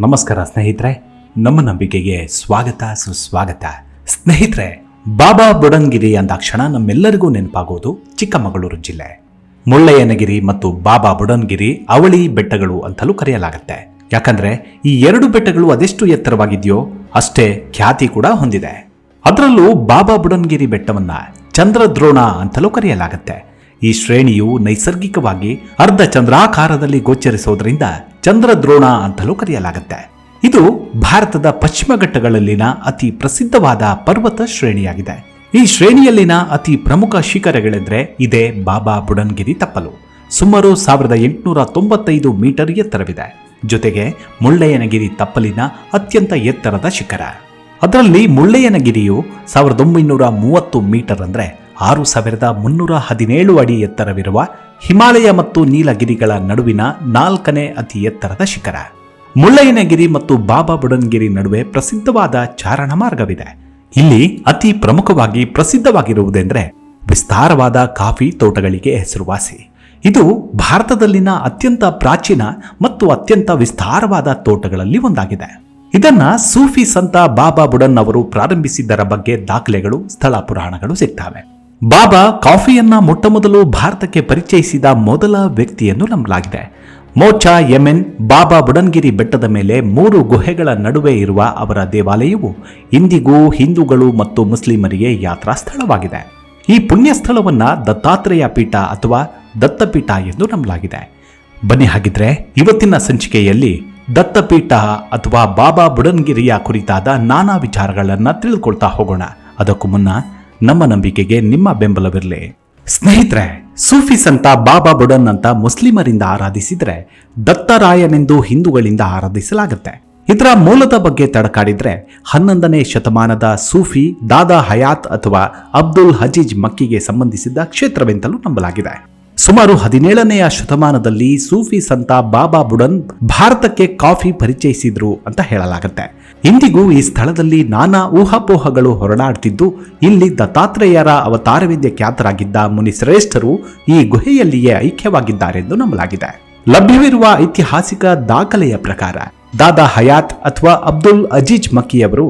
ನಮಸ್ಕಾರ ಸ್ನೇಹಿತರೆ, ನಮ್ಮ ನಂಬಿಕೆಗೆ ಸ್ವಾಗತ, ಸುಸ್ವಾಗತ. ಸ್ನೇಹಿತರೆ, ಬಾಬಾ ಬುಡನ್ಗಿರಿ ಅಂದಾಕ್ಷಣ ನಮ್ಮೆಲ್ಲರಿಗೂ ನೆನಪಾಗೋದು ಚಿಕ್ಕಮಗಳೂರು ಜಿಲ್ಲೆ. ಮುಳ್ಳಯ್ಯನಗಿರಿ ಮತ್ತು ಬಾಬಾ ಬುಡನ್ಗಿರಿ ಅವಳಿ ಬೆಟ್ಟಗಳು ಅಂತಲೂ ಕರೆಯಲಾಗುತ್ತೆ. ಯಾಕಂದ್ರೆ, ಈ ಎರಡು ಬೆಟ್ಟಗಳು ಅದೆಷ್ಟು ಎತ್ತರವಾಗಿದೆಯೋ, ಅಷ್ಟೇ ಖ್ಯಾತಿ ಕೂಡ ಹೊಂದಿದೆ. ಅದರಲ್ಲೂ ಬಾಬಾ ಬುಡನ್ಗಿರಿ ಬೆಟ್ಟವನ್ನ ಚಂದ್ರದ್ರೋಣ ಅಂತಲೂ ಕರೆಯಲಾಗುತ್ತೆ. ಈ ಶ್ರೇಣಿಯು ನೈಸರ್ಗಿಕವಾಗಿ ಅರ್ಧ ಚಂದ್ರಾಕಾರದಲ್ಲಿ ಗೋಚರಿಸೋದ್ರಿಂದ ಚಂದ್ರದ್ರೋಣ ಅಂತಲೂ ಕರೆಯಲಾಗುತ್ತೆ. ಇದು ಭಾರತದ ಪಶ್ಚಿಮ ಘಟ್ಟಗಳಲ್ಲಿನ ಅತಿ ಪ್ರಸಿದ್ಧವಾದ ಪರ್ವತ ಶ್ರೇಣಿಯಾಗಿದೆ. ಈ ಶ್ರೇಣಿಯಲ್ಲಿನ ಅತಿ ಪ್ರಮುಖ ಶಿಖರಗಳೆಂದರೆ ಇದೇ ಬಾಬಾ ಬುಡನ್ಗಿರಿ ತಪ್ಪಲು. ಸುಮಾರು ಸಾವಿರದ ಎಂಟುನೂರ ತೊಂಬತ್ತೈದು ಮೀಟರ್ ಎತ್ತರವಿದೆ. ಜೊತೆಗೆ ಮುಳ್ಳಯ್ಯನಗಿರಿ ತಪ್ಪಲಿನ ಅತ್ಯಂತ ಎತ್ತರದ ಶಿಖರ. ಅದರಲ್ಲಿ ಮುಳ್ಳಯ್ಯನಗಿರಿಯು ಸಾವಿರದ ಒಂಬೈನೂರ ಮೂವತ್ತು ಮೀಟರ್ ಅಂದರೆ ಆರು ಸಾವಿರದ ಮುನ್ನೂರ ಹದಿನೇಳು ಅಡಿ ಎತ್ತರವಿರುವ ಹಿಮಾಲಯ ಮತ್ತು ನೀಲಗಿರಿಗಳ ನಡುವಿನ ನಾಲ್ಕನೇ ಅತಿ ಎತ್ತರದ ಶಿಖರ. ಮುಳ್ಳಯ್ಯನಗಿರಿ ಮತ್ತು ಬಾಬಾ ಬುಡನ್ಗಿರಿ ನಡುವೆ ಪ್ರಸಿದ್ಧವಾದ ಚಾರಣ ಮಾರ್ಗವಿದೆ. ಇಲ್ಲಿ ಅತಿ ಪ್ರಮುಖವಾಗಿ ಪ್ರಸಿದ್ಧವಾಗಿರುವುದೆಂದರೆ ವಿಸ್ತಾರವಾದ ಕಾಫಿ ತೋಟಗಳಿಗೆ ಹೆಸರುವಾಸಿ. ಇದು ಭಾರತದಲ್ಲಿನ ಅತ್ಯಂತ ಪ್ರಾಚೀನ ಮತ್ತು ಅತ್ಯಂತ ವಿಸ್ತಾರವಾದ ತೋಟಗಳಲ್ಲಿ ಒಂದಾಗಿದೆ. ಇದನ್ನ ಸೂಫಿ ಸಂತ ಬಾಬಾ ಬುಡನ್ ಅವರು ಪ್ರಾರಂಭಿಸಿದ್ದರ ಬಗ್ಗೆ ದಾಖಲೆಗಳು, ಸ್ಥಳ ಪುರಾಣಗಳು ಸಿಗ್ತವೆ. ಬಾಬಾ ಕಾಫಿಯನ್ನ ಮೊಟ್ಟಮೊದಲು ಭಾರತಕ್ಕೆ ಪರಿಚಯಿಸಿದ ಮೊದಲ ವ್ಯಕ್ತಿಯನ್ನು ನಂಬಲಾಗಿದೆ. ಮೋಚಾ ಯೆಮೆನ್, ಬಾಬಾ ಬುಡನ್ಗಿರಿ ಬೆಟ್ಟದ ಮೇಲೆ ಮೂರು ಗುಹೆಗಳ ನಡುವೆ ಇರುವ ಅವರ ದೇವಾಲಯವು ಇಂದಿಗೂ ಹಿಂದೂಗಳು ಮತ್ತು ಮುಸ್ಲಿಮರಿಗೆ ಯಾತ್ರಾ ಸ್ಥಳವಾಗಿದೆ ಈ ಪುಣ್ಯ ಸ್ಥಳವನ್ನ ದತ್ತಾತ್ರೇಯ ಪೀಠ ಅಥವಾ ದತ್ತಪೀಠ ಎಂದು ನಂಬಲಾಗಿದೆ. ಬನ್ನಿ ಹಾಗಿದ್ರೆ ಇವತ್ತಿನ ಸಂಚಿಕೆಯಲ್ಲಿ ದತ್ತಪೀಠ ಅಥವಾ ಬಾಬಾ ಬುಡನ್ಗಿರಿಯ ಕುರಿತಾದ ನಾನಾ ವಿಚಾರಗಳನ್ನು ತಿಳಿದುಕೊಳ್ತಾ ಹೋಗೋಣ. ಅದಕ್ಕೂ ಮುನ್ನ ನಮ್ಮ ನಂಬಿಕೆಗೆ ನಿಮ್ಮ ಬೆಂಬಲವಿರಲಿ. ಸ್ನೇಹಿತರೆ ಸೂಫಿ ಸಂತ ಬಾಬಾ ಬುಡನ್ ಅಂತ ಮುಸ್ಲಿಮರಿಂದ ಆರಾಧಿಸಿದ್ರೆ ದತ್ತರಾಯನೆಂದು ಹಿಂದೂಗಳಿಂದ ಆರಾಧಿಸಲಾಗುತ್ತೆ. ಇದರ ಮೂಲದ ಬಗ್ಗೆ ತಡಕಾಡಿದ್ರೆ ಹನ್ನೊಂದನೇ ಶತಮಾನದ ಸೂಫಿ ದಾದಾ ಹಯಾತ್ ಅಥವಾ ಅಬ್ದುಲ್ ಹಜೀಜ್ ಮಕ್ಕಿಗೆ ಸಂಬಂಧಿಸಿದ ಕ್ಷೇತ್ರವೆಂತಲೂ ನಂಬಲಾಗಿದೆ. ಸುಮಾರು ಹದಿನೇಳನೆಯ ಶತಮಾನದಲ್ಲಿ ಸೂಫಿ ಸಂತ ಬಾಬಾ ಬುಡನ್ ಭಾರತಕ್ಕೆ ಕಾಫಿ ಪರಿಚಯಿಸಿದ್ರು ಅಂತ ಹೇಳಲಾಗುತ್ತೆ. ಇಂದಿಗೂ ಈ ಸ್ಥಳದಲ್ಲಿ ನಾನಾ ಊಹಾಪೋಹಗಳು ಹೊರಡಾಡ್ತಿದ್ದು, ಇಲ್ಲಿ ದತ್ತಾತ್ರೇಯರ ಅವತಾರವೆಂದೇ ಖ್ಯಾತರಾಗಿದ್ದ ಮುನಿ ಶ್ರೇಷ್ಠರು ಈ ಗುಹೆಯಲ್ಲಿಯೇ ಐಕ್ಯವಾಗಿದ್ದಾರೆಂದು ನಂಬಲಾಗಿದೆ. ಲಭ್ಯವಿರುವ ಐತಿಹಾಸಿಕ ದಾಖಲೆಯ ಪ್ರಕಾರ, ದಾದಾ ಹಯಾತ್ ಅಥವಾ ಅಬ್ದುಲ್ ಅಜೀಜ್ ಮಕ್ಕಿಯವರು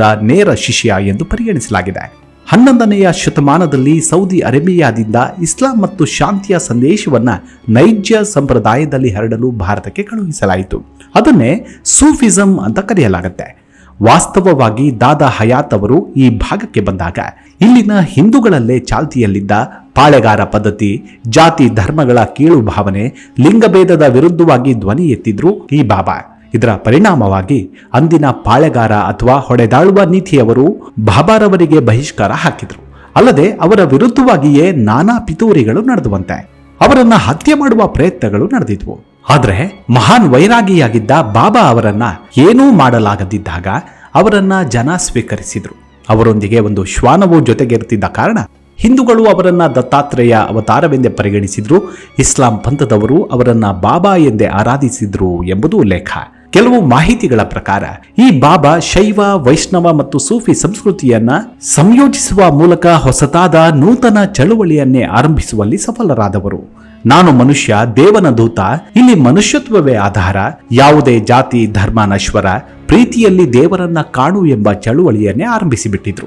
ರ ನೇರ ಶಿಷ್ಯ ಎಂದು ಪರಿಗಣಿಸಲಾಗಿದೆ. ಹನ್ನೊಂದನೆಯ ಶತಮಾನದಲ್ಲಿ ಸೌದಿ ಅರೇಬಿಯಾದಿಂದ ಇಸ್ಲಾಂ ಮತ್ತು ಶಾಂತಿಯ ಸಂದೇಶವನ್ನ ನೈಜ ಸಂಪ್ರದಾಯದಲ್ಲಿ ಹರಡಲು ಭಾರತಕ್ಕೆ ಕಳುಹಿಸಲಾಯಿತು. ಅದನ್ನೇ ಸೂಫಿಸಂ ಅಂತ ಕರೆಯಲಾಗುತ್ತೆ. ವಾಸ್ತವವಾಗಿ ದಾದಾ ಹಯಾತ್ ಅವರು ಈ ಭಾಗಕ್ಕೆ ಬಂದಾಗ ಇಲ್ಲಿನ ಹಿಂದೂಗಳಲ್ಲೇ ಚಾಲ್ತಿಯಲ್ಲಿದ್ದ ಪಾಳೆಗಾರ ಪದ್ಧತಿ, ಜಾತಿ ಧರ್ಮಗಳ ಕೀಳು ಭಾವನೆ ಲಿಂಗಭೇದದ ವಿರುದ್ಧವಾಗಿ ಧ್ವನಿ ಎತ್ತಿದ್ರು ಈ ಬಾಬಾ. ಇದರ ಪರಿಣಾಮವಾಗಿ ಅಂದಿನ ಪಾಳೆಗಾರ ಅಥವಾ ಹೊಡೆದಾಳುವ ನೀತಿಯವರು ಬಾಬಾರವರಿಗೆ ಬಹಿಷ್ಕಾರ ಹಾಕಿದ್ರು. ಅಲ್ಲದೆ ಅವರ ವಿರುದ್ಧವಾಗಿಯೇ ನಾನಾ ಪಿತೂರಿಗಳು ನಡೆದುವಂತೆ. ಅವರನ್ನ ಹತ್ಯೆ ಮಾಡುವ ಪ್ರಯತ್ನಗಳು ನಡೆದಿದ್ವು. ಆದ್ರೆ ಮಹಾನ್ ವೈರಾಗಿಯಾಗಿದ್ದ ಬಾಬಾ ಅವರನ್ನ ಏನೂ ಮಾಡಲಾಗದಿದ್ದಾಗ ಅವರನ್ನ ಜನ ಸ್ವೀಕರಿಸಿದ್ರು. ಅವರೊಂದಿಗೆ ಒಂದು ಶ್ವಾನವು ಜೊತೆಗಿರ್ತಿದ್ದ ಕಾರಣ ಹಿಂದೂಗಳು ಅವರನ್ನ ದತ್ತಾತ್ರೇಯ ಅವತಾರವೆಂದೇ ಪರಿಗಣಿಸಿದ್ರು. ಇಸ್ಲಾಂ ಪಂಥದವರು ಅವರನ್ನ ಬಾಬಾ ಎಂದೇ ಆರಾಧಿಸಿದ್ರು ಎಂಬುದು ಉಲ್ಲೇಖ ಕೆಲವು ಮಾಹಿತಿಗಳ ಪ್ರಕಾರ, ಈ ಬಾಬಾ ಶೈವ, ವೈಷ್ಣವ ಮತ್ತು ಸೂಫಿ ಸಂಸ್ಕೃತಿಯನ್ನ ಸಂಯೋಜಿಸುವ ಮೂಲಕ ಹೊಸತಾದ ನೂತನ ಚಳುವಳಿಯನ್ನೇ ಆರಂಭಿಸುವಲ್ಲಿ ಸಫಲರಾದವರು. ನಾನು ಮನುಷ್ಯ, ದೇವನ ದೂತ, ಇಲ್ಲಿ ಮನುಷ್ಯತ್ವವೇ ಆಧಾರ, ಯಾವುದೇ ಜಾತಿ, ಧರ್ಮ, ನಶ್ವರ, ಪ್ರೀತಿಯಲ್ಲಿ ದೇವರನ್ನ ಕಾಣು ಎಂಬ ಚಳುವಳಿಯನ್ನೇ ಆರಂಭಿಸಿಬಿಟ್ಟಿದ್ರು.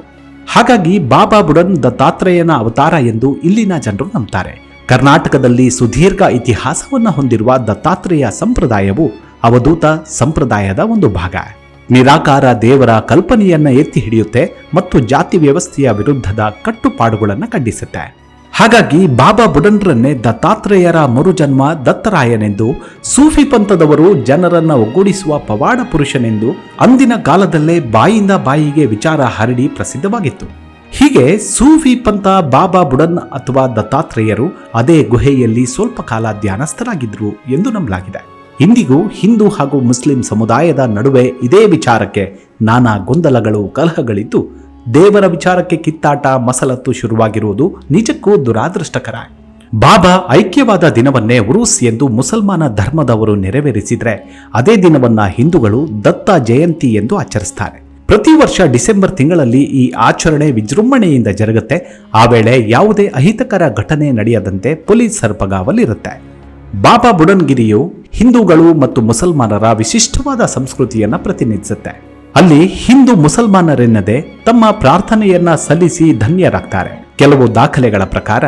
ಹಾಗಾಗಿ ಬಾಬಾ ಬುಡನ್ ದತ್ತಾತ್ರೇಯನ ಅವತಾರ ಎಂದು ಇಲ್ಲಿನ ಜನರು ನಂಬ್ತಾರೆ. ಕರ್ನಾಟಕದಲ್ಲಿ ಸುದೀರ್ಘ ಇತಿಹಾಸವನ್ನು ಹೊಂದಿರುವ ದತ್ತಾತ್ರೇಯ ಸಂಪ್ರದಾಯವು ಅವಧೂತ ಸಂಪ್ರದಾಯದ ಒಂದು ಭಾಗ. ನಿರಾಕಾರ ದೇವರ ಕಲ್ಪನೆಯನ್ನ ಎತ್ತಿ ಹಿಡಿಯುತ್ತೆ ಮತ್ತು ಜಾತಿ ವ್ಯವಸ್ಥೆಯ ವಿರುದ್ಧದ ಕಟ್ಟುಪಾಡುಗಳನ್ನು ಖಂಡಿಸುತ್ತೆ. ಹಾಗಾಗಿ ಬಾಬಾ ಬುಡನ್ರನ್ನೇ ದತ್ತಾತ್ರೇಯರ ಮರುಜನ್ಮ ದತ್ತರಾಯನೆಂದು, ಸೂಫಿ ಪಂಥದವರು ಜನರನ್ನು ಒಗ್ಗೂಡಿಸುವ ಪವಾಡ ಪುರುಷನೆಂದು ಅಂದಿನ ಕಾಲದಲ್ಲೇ ಬಾಯಿಂದ ಬಾಯಿಗೆ ವಿಚಾರ ಹರಡಿ ಪ್ರಸಿದ್ಧವಾಗಿತ್ತು. ಹೀಗೆ ಸೂಫಿ ಪಂಥ ಬಾಬಾ ಬುಡನ್ ಅಥವಾ ದತ್ತಾತ್ರೇಯರು ಅದೇ ಗುಹೆಯಲ್ಲಿ ಸ್ವಲ್ಪ ಕಾಲ ಧ್ಯಾನಸ್ಥರಾಗಿದ್ದರು ಎಂದು ನಂಬಲಾಗಿದೆ. ಇಂದಿಗೂ ಹಿಂದೂ ಹಾಗೂ ಮುಸ್ಲಿಂ ಸಮುದಾಯದ ನಡುವೆ ಇದೇ ವಿಚಾರಕ್ಕೆ ನಾನಾ ಗೊಂದಲಗಳು, ಕಲಹಗಳಿದ್ದು, ದೇವರ ವಿಚಾರಕ್ಕೆ ಕಿತ್ತಾಟ, ಮಸಲತ್ತು ಶುರುವಾಗಿರುವುದು ನಿಜಕ್ಕೂ ದುರಾದೃಷ್ಟಕರ. ಬಾಬಾ ಐಕ್ಯವಾದ ದಿನವನ್ನೇ ಉರುಸ್ ಎಂದು ಮುಸಲ್ಮಾನ ಧರ್ಮದವರು ನೆರವೇರಿಸಿದರೆ ಅದೇ ದಿನವನ್ನ ಹಿಂದೂಗಳು ದತ್ತ ಜಯಂತಿ ಎಂದು ಆಚರಿಸ್ತಾರೆ. ಪ್ರತಿ ವರ್ಷ ಡಿಸೆಂಬರ್ ತಿಂಗಳಲ್ಲಿ ಈ ಆಚರಣೆ ವಿಜೃಂಭಣೆಯಿಂದ ಜರುಗುತ್ತೆ. ಆ ವೇಳೆ ಯಾವುದೇ ಅಹಿತಕರ ಘಟನೆ ನಡೆಯದಂತೆ ಪೊಲೀಸ್ ಸರ್ಪಗಾವಲಿರುತ್ತೆ. ಬಾಬಾ ಬುಡನ್ಗಿರಿಯು ಹಿಂದೂಗಳು ಮತ್ತು ಮುಸಲ್ಮಾನರ ವಿಶಿಷ್ಟವಾದ ಸಂಸ್ಕೃತಿಯನ್ನ ಪ್ರತಿನಿಧಿಸುತ್ತೆ. ಅಲ್ಲಿ ಹಿಂದೂ ಮುಸಲ್ಮಾನರೆನ್ನದೆ ತಮ್ಮ ಪ್ರಾರ್ಥನೆಯನ್ನ ಸಲ್ಲಿಸಿ ಧನ್ಯರಾಗ್ತಾರೆ. ಕೆಲವು ದಾಖಲೆಗಳ ಪ್ರಕಾರ,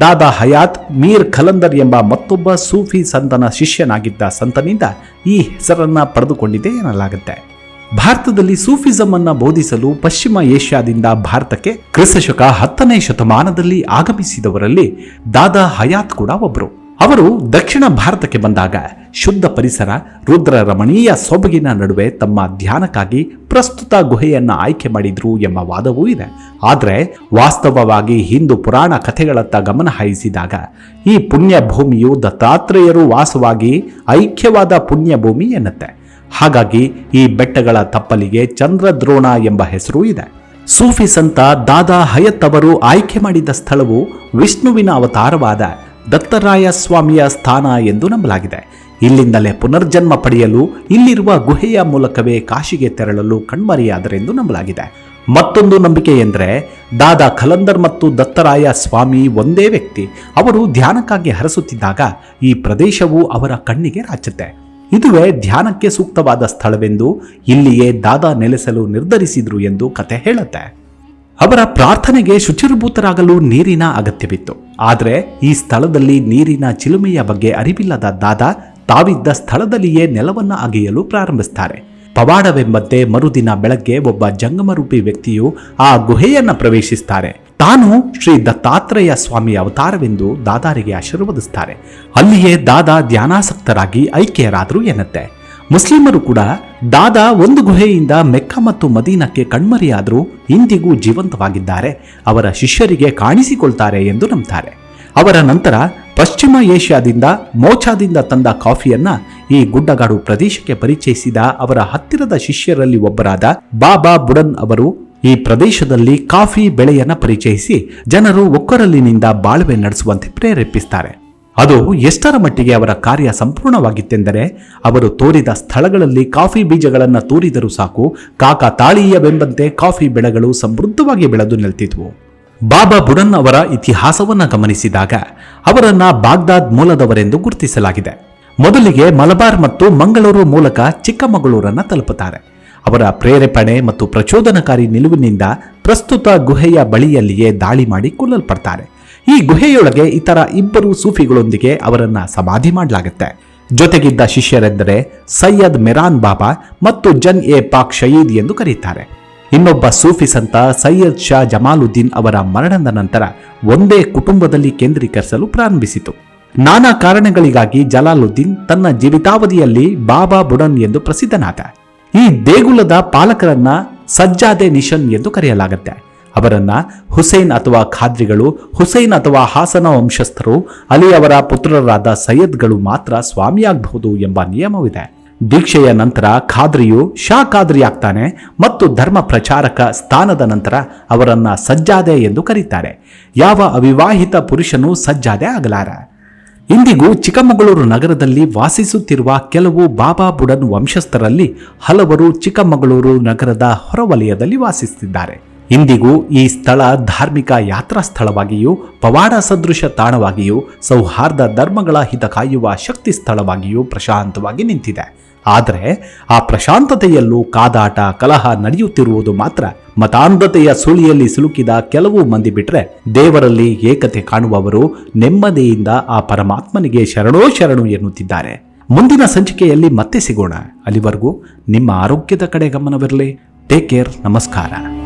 ದಾದಾ ಹಯಾತ್ ಮೀರ್ ಖಲಂದರ್ ಎಂಬ ಮತ್ತೊಬ್ಬ ಸೂಫಿ ಸಂತನ ಶಿಷ್ಯನಾಗಿದ್ದ ಸಂತನಿಂದ ಈ ಹೆಸರನ್ನ ಪಡೆದುಕೊಂಡಿದೆ ಎನ್ನಲಾಗುತ್ತೆ. ಭಾರತದಲ್ಲಿ ಸೂಫಿಸಂ ಅನ್ನ ಬೋಧಿಸಲು ಪಶ್ಚಿಮ ಏಷ್ಯಾದಿಂದ ಭಾರತಕ್ಕೆ ಕ್ರಿಸ್ತಶಕ ಹತ್ತನೇ ಶತಮಾನದಲ್ಲಿ ಆಗಮಿಸಿದವರಲ್ಲಿ ದಾದಾ ಹಯಾತ್ ಕೂಡ ಒಬ್ಬರು ಅವರು ದಕ್ಷಿಣ ಭಾರತಕ್ಕೆ ಬಂದಾಗ ಶುದ್ಧ ಪರಿಸರ, ರುದ್ರ ರಮಣೀಯ ಸೊಬಗಿನ ನಡುವೆ ತಮ್ಮ ಧ್ಯಾನಕ್ಕಾಗಿ ಪ್ರಸ್ತುತ ಗುಹೆಯನ್ನ ಆಯ್ಕೆ ಮಾಡಿದ್ರು ಎಂಬ ವಾದವೂ ಇದೆ. ಆದರೆ ವಾಸ್ತವವಾಗಿ ಹಿಂದೂ ಪುರಾಣ ಕಥೆಗಳತ್ತ ಗಮನ ಹಾಯಿಸಿದಾಗ ಈ ಪುಣ್ಯ ಭೂಮಿಯು ದತ್ತಾತ್ರೇಯರು ವಾಸವಾಗಿ ಐಕ್ಯವಾದ ಪುಣ್ಯ ಭೂಮಿ ಎನ್ನುತ್ತೆ. ಹಾಗಾಗಿ ಈ ಬೆಟ್ಟಗಳ ತಪ್ಪಲಿಗೆ ಚಂದ್ರದ್ರೋಣ ಎಂಬ ಹೆಸರು ಇದೆ. ಸೂಫಿ ಸಂತ ದಾದಾ ಹಯತ್ ಅವರು ಆಯ್ಕೆ ಮಾಡಿದ ಸ್ಥಳವು ವಿಷ್ಣುವಿನ ಅವತಾರವಾದ ದತ್ತರಾಯ ಸ್ವಾಮಿಯ ಸ್ಥಾನ ಎಂದು ನಂಬಲಾಗಿದೆ. ಇಲ್ಲಿಂದಲೇ ಪುನರ್ಜನ್ಮ ಪಡೆಯಲು ಇಲ್ಲಿರುವ ಗುಹೆಯ ಮೂಲಕವೇ ಕಾಶಿಗೆ ತೆರಳಲು ಕಣ್ಮರೆಯಾದರೆಂದು ನಂಬಲಾಗಿದೆ. ಮತ್ತೊಂದು ನಂಬಿಕೆ ಎಂದರೆ ದಾದಾ ಖಲಂದರ್ ಮತ್ತು ದತ್ತರಾಯ ಸ್ವಾಮಿ ಒಂದೇ ವ್ಯಕ್ತಿ. ಅವರು ಧ್ಯಾನಕ್ಕಾಗಿ ಹರಸುತ್ತಿದ್ದಾಗ ಈ ಪ್ರದೇಶವು ಅವರ ಕಣ್ಣಿಗೆ ರಾಚುತ್ತೆ. ಇದುವೇ ಧ್ಯಾನಕ್ಕೆ ಸೂಕ್ತವಾದ ಸ್ಥಳವೆಂದು ಇಲ್ಲಿಯೇ ದಾದಾ ನೆಲೆಸಲು ನಿರ್ಧರಿಸಿದ್ರು ಎಂದು ಕತೆ ಹೇಳುತ್ತೆ. ಅವರ ಪ್ರಾರ್ಥನೆಗೆ ಶುಚಿರ್ಭೂತರಾಗಲು ನೀರಿನ ಅಗತ್ಯವಿತ್ತು. ಆದರೆ ಈ ಸ್ಥಳದಲ್ಲಿ ನೀರಿನ ಚಿಲುಮೆಯ ಬಗ್ಗೆ ಅರಿವಿಲ್ಲದ ದಾದಾ ತಾವಿದ್ದ ಸ್ಥಳದಲ್ಲಿಯೇ ನೆಲವನ್ನ ಅಗೆಯಲು ಪ್ರಾರಂಭಿಸ್ತಾರೆ. ಪವಾಡವೆಂಬಂತೆ ಮರುದಿನ ಬೆಳಗ್ಗೆ ಒಬ್ಬ ಜಂಗಮರೂಪಿ ವ್ಯಕ್ತಿಯು ಆ ಗುಹೆಯನ್ನ ಪ್ರವೇಶಿಸ್ತಾರೆ. ತಾನು ಶ್ರೀ ದತ್ತಾತ್ರೇಯ ಸ್ವಾಮಿ ಅವತಾರವೆಂದು ದಾದಾರಿಗೆ ಆಶೀರ್ವದಿಸ್ತಾರೆ. ಅಲ್ಲಿಯೇ ದಾದಾ ಧ್ಯಾನಾಸಕ್ತರಾಗಿ ಐಕ್ಯರಾದರು ಎನ್ನುತ್ತೆ. ಮುಸ್ಲಿಮರು ಕೂಡ ದಾದಾ ಒಂದು ಗುಹೆಯಿಂದ ಮೆಕ್ಕ ಮತ್ತು ಮದೀನಕ್ಕೆ ಕಣ್ಮರೆಯಾದರೂ ಇಂದಿಗೂ ಜೀವಂತವಾಗಿದ್ದಾರೆ. ಅವರ ಶಿಷ್ಯರಿಗೆ ಕಾಣಿಸಿಕೊಳ್ತಾರೆ ಎಂದು ನಂಬ್ತಾರೆ. ಅವರ ನಂತರ ಪಶ್ಚಿಮ ಏಷ್ಯಾದಿಂದ ಮೋಚಾದಿಂದ ತಂದ ಕಾಫಿಯನ್ನ ಈ ಗುಡ್ಡಗಾಡು ಪ್ರದೇಶಕ್ಕೆ ಪರಿಚಯಿಸಿದ ಅವರ ಹತ್ತಿರದ ಶಿಷ್ಯರಲ್ಲಿ ಒಬ್ಬರಾದ ಬಾಬಾ ಬುಡನ್ ಅವರು ಈ ಪ್ರದೇಶದಲ್ಲಿ ಕಾಫಿ ಬೆಳೆಯನ್ನ ಪರಿಚಯಿಸಿ ಜನರು ಒಕ್ಕೊರಲಿನಿಂದ ಬಾಳ್ವೆ ನಡೆಸುವಂತೆ ಪ್ರೇರೇಪಿಸ್ತಾರೆ. ಅದು ಎಷ್ಟರ ಮಟ್ಟಿಗೆ ಅವರ ಕಾರ್ಯ ಸಂಪೂರ್ಣವಾಗಿತ್ತೆಂದರೆ ಅವರು ತೋರಿದ ಸ್ಥಳಗಳಲ್ಲಿ ಕಾಫಿ ಬೀಜಗಳನ್ನು ತೋರಿದರೂ ಸಾಕು, ಕಾಕ ತಾಳೀಯವೆಂಬಂತೆ ಕಾಫಿ ಬೆಳೆಗಳು ಸಮೃದ್ಧವಾಗಿ ಬೆಳೆದು ನಿಲ್ತಿದ್ವು. ಬಾಬಾ ಬುಡನ್ ಅವರ ಇತಿಹಾಸವನ್ನು ಗಮನಿಸಿದಾಗ ಅವರನ್ನ ಬಾಗ್ದಾದ್ ಮೂಲದವರೆಂದು ಗುರುತಿಸಲಾಗಿದೆ. ಮೊದಲಿಗೆ ಮಲಬಾರ್ ಮತ್ತು ಮಂಗಳೂರು ಮೂಲಕ ಚಿಕ್ಕಮಗಳೂರನ್ನು ತಲುಪುತ್ತಾರೆ. ಅವರ ಪ್ರೇರೇಪಣೆ ಮತ್ತು ಪ್ರಚೋದನಕಾರಿ ನಿಲುವಿನಿಂದ ಪ್ರಸ್ತುತ ಗುಹೆಯ ಬಳಿಯಲ್ಲಿಯೇ ದಾಳಿ ಮಾಡಿ ಕೊಲ್ಲಲ್ಪಡ್ತಾರೆ. ಈ ಗುಹೆಯೊಳಗೆ ಇತರ ಇಬ್ಬರು ಸೂಫಿಗಳೊಂದಿಗೆ ಅವರನ್ನ ಸಮಾಧಿ ಮಾಡಲಾಗುತ್ತೆ. ಜೊತೆಗಿದ್ದ ಶಿಷ್ಯರೆಂದರೆ ಸೈಯದ್ ಮೆರಾನ್ ಬಾಬಾ ಮತ್ತು ಜನ್ ಎ ಪಾಕ್ ಶಯೀದ್ ಎಂದು ಕರೆಯುತ್ತಾರೆ ಇನ್ನೊಬ್ಬ ಸೂಫಿ ಸಂತ ಸೈಯದ್ ಶಾ ಜಮಾಲುದ್ದೀನ್ ಅವರ ಮರಣದ ನಂತರ ಒಂದೇ ಕುಟುಂಬದಲ್ಲಿ ಕೇಂದ್ರೀಕರಿಸಲು ಪ್ರಾರಂಭಿಸಿತು. ನಾನಾ ಕಾರಣಗಳಿಗಾಗಿ ಜಲಾಲುದ್ದೀನ್ ತನ್ನ ಜೀವಿತಾವಧಿಯಲ್ಲಿ ಬಾಬಾ ಬುಡನ್ ಎಂದು ಪ್ರಸಿದ್ಧನಾದ. ಈ ದೇಗುಲದ ಪಾಲಕರನ್ನ ಸಜ್ಜಾದೆ ನಿಶನ್ ಎಂದು ಕರೆಯಲಾಗುತ್ತೆ. ಅವರನ್ನ ಹುಸೇನ್ ಅಥವಾ ಖಾದ್ರಿಗಳು, ಹುಸೇನ್ ಅಥವಾ ಹಾಸನ ವಂಶಸ್ಥರು, ಅಲಿ ಅವರ ಪುತ್ರರಾದ ಸೈಯದ್ಗಳು ಮಾತ್ರ ಸ್ವಾಮಿಯಾಗಬಹುದು ಎಂಬ ನಿಯಮವಿದೆ. ದೀಕ್ಷೆಯ ನಂತರ ಖಾದ್ರಿಯು ಶಾ ಖಾದ್ರಿ ಆಗ್ತಾನೆ ಮತ್ತು ಧರ್ಮ ಪ್ರಚಾರಕ ಸ್ಥಾನದ ನಂತರ ಅವರನ್ನ ಸಜ್ಜಾದೆ ಎಂದು ಕರೀತಾರೆ. ಯಾವ ಅವಿವಾಹಿತ ಪುರುಷನೂ ಸಜ್ಜಾದೆ ಆಗಲಾರ. ಇಂದಿಗೂ ಚಿಕ್ಕಮಗಳೂರು ನಗರದಲ್ಲಿ ವಾಸಿಸುತ್ತಿರುವ ಕೆಲವು ಬಾಬಾ ಬುಡನ್ ವಂಶಸ್ಥರಲ್ಲಿ ಹಲವರು ಚಿಕ್ಕಮಗಳೂರು ನಗರದ ಹೊರವಲಯದಲ್ಲಿ ವಾಸಿಸುತ್ತಿದ್ದಾರೆ. ಇಂದಿಗೂ ಈ ಸ್ಥಳ ಧಾರ್ಮಿಕ ಯಾತ್ರಾ ಸ್ಥಳವಾಗಿಯೂ, ಪವಾಡ ಸದೃಶ ತಾಣವಾಗಿಯೂ, ಸೌಹಾರ್ದ ಧರ್ಮಗಳ ಹಿತ ಕಾಯುವ ಶಕ್ತಿ ಸ್ಥಳವಾಗಿಯೂ ಪ್ರಶಾಂತವಾಗಿ ನಿಂತಿದೆ. ಆದರೆ ಆ ಪ್ರಶಾಂತತೆಯಲ್ಲೂ ಕಾದಾಟ ಕಲಹ ನಡೆಯುತ್ತಿರುವುದು ಮಾತ್ರ. ಮತಾಂಧತೆಯ ಸುಳಿಯಲ್ಲಿ ಸಿಲುಕಿದ ಕೆಲವು ಮಂದಿ ಬಿಟ್ರೆ ದೇವರಲ್ಲಿ ಏಕತೆ ಕಾಣುವವರು ನೆಮ್ಮದಿಯಿಂದ ಆ ಪರಮಾತ್ಮನಿಗೆ ಶರಣೋ ಶರಣು ಎನ್ನುತ್ತಿದ್ದಾರೆ. ಮುಂದಿನ ಸಂಚಿಕೆಯಲ್ಲಿ ಮತ್ತೆ ಸಿಗೋಣ. ಅಲ್ಲಿವರೆಗೂ ನಿಮ್ಮ ಆರೋಗ್ಯದ ಕಡೆ ಗಮನವಿರಲಿ. ಟೇಕ್ ಕೇರ್ ನಮಸ್ಕಾರ.